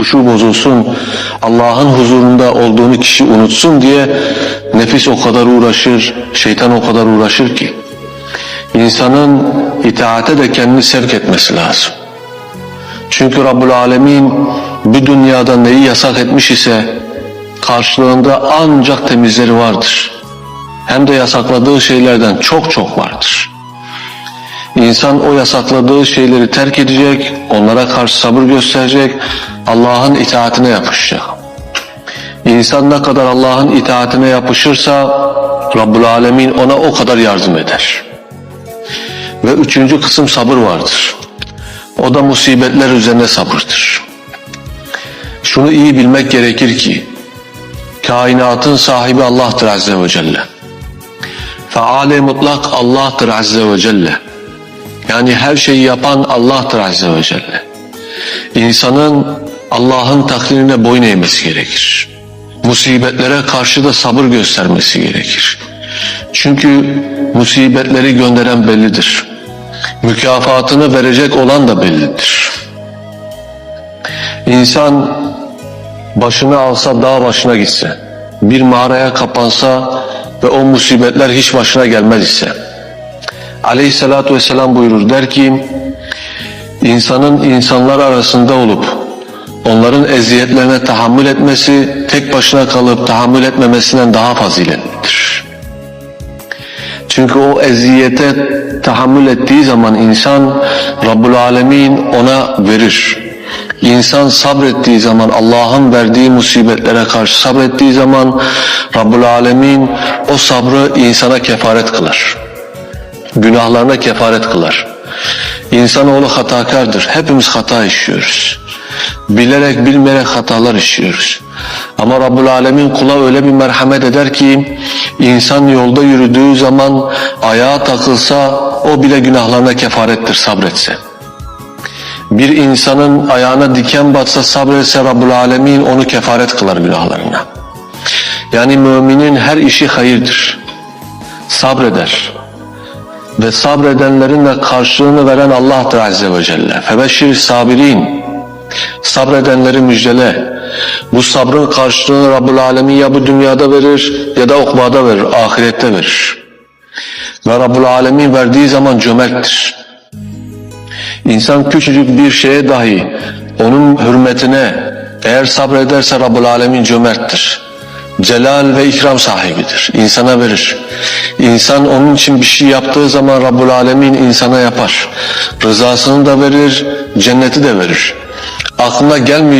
huşu bozulsun, Allah'ın huzurunda olduğunu kişi unutsun diye nefis o kadar uğraşır, şeytan o kadar uğraşır ki. İnsanın itaate de kendini sevk etmesi lazım. Çünkü Rabbul Alemin bu dünyada neyi yasak etmiş ise karşılığında ancak temizleri vardır. Hem de yasakladığı şeylerden çok çok vardır. İnsan o yasakladığı şeyleri terk edecek, onlara karşı sabır gösterecek, Allah'ın itaatine yapışacak. İnsan ne kadar Allah'ın itaatine yapışırsa Rabbul Alemin ona o kadar yardım eder. Ve üçüncü kısım sabır vardır. O da musibetler üzerine sabırdır. Şunu iyi bilmek gerekir ki kainatın sahibi Allah'tır Azze ve Celle. Faale mutlak Allah'tır Azze ve Celle. Yani her şeyi yapan Allah'tır Azze ve Celle. İnsanın Allah'ın takdirine boyun eğmesi gerekir. Musibetlere karşı da sabır göstermesi gerekir. Çünkü musibetleri gönderen bellidir. Mükafatını verecek olan da bellidir. İnsan başını alsa dağ başına gitse, bir mağaraya kapansa ve o musibetler hiç başına gelmez ise, aleyhissalatu vesselam buyurur der ki, insanın insanlar arasında olup onların eziyetlerine tahammül etmesi tek başına kalıp tahammül etmemesinden daha faziletlidir. Çünkü o eziyete tahammül ettiği zaman insan Rabbul Alemin ona verir. İnsan sabrettiği zaman Allah'ın verdiği musibetlere karşı sabrettiği zaman Rabbul Alemin o sabrı insana kefaret kılar. Günahlarına kefaret kılar. İnsanoğlu hatakardır. Hepimiz hata işliyoruz. Bilerek bilmeyerek hatalar işliyoruz. Ama Rabbul Alemin kula öyle bir merhamet eder ki insan yolda yürüdüğü zaman ayağa takılsa o bile günahlarına kefarettir sabretse. Bir insanın ayağına diken batsa sabretse Rabbul Alemin onu kefaret kılar günahlarına. Yani müminin her işi hayırdır. Sabreder. Ve sabredenlerin de karşılığını veren Allah'tır Azze ve Celle. Febeşşir sabirin. Sabredenleri müjdele. Bu sabrın karşılığını Rabbul Alemin ya bu dünyada verir ya da ukbada verir, ahirette verir. Ve Rabbul Alemin verdiği zaman cömerttir. İnsan küçücük bir şeye dahi onun hürmetine eğer sabrederse Rabbul Alemin cömerttir. Celal ve ikram sahibidir. İnsana verir. İnsan onun için bir şey yaptığı zaman Rabbul Alemin insana yapar. Rızasını da verir, cenneti de verir. Aklına gelmeyecek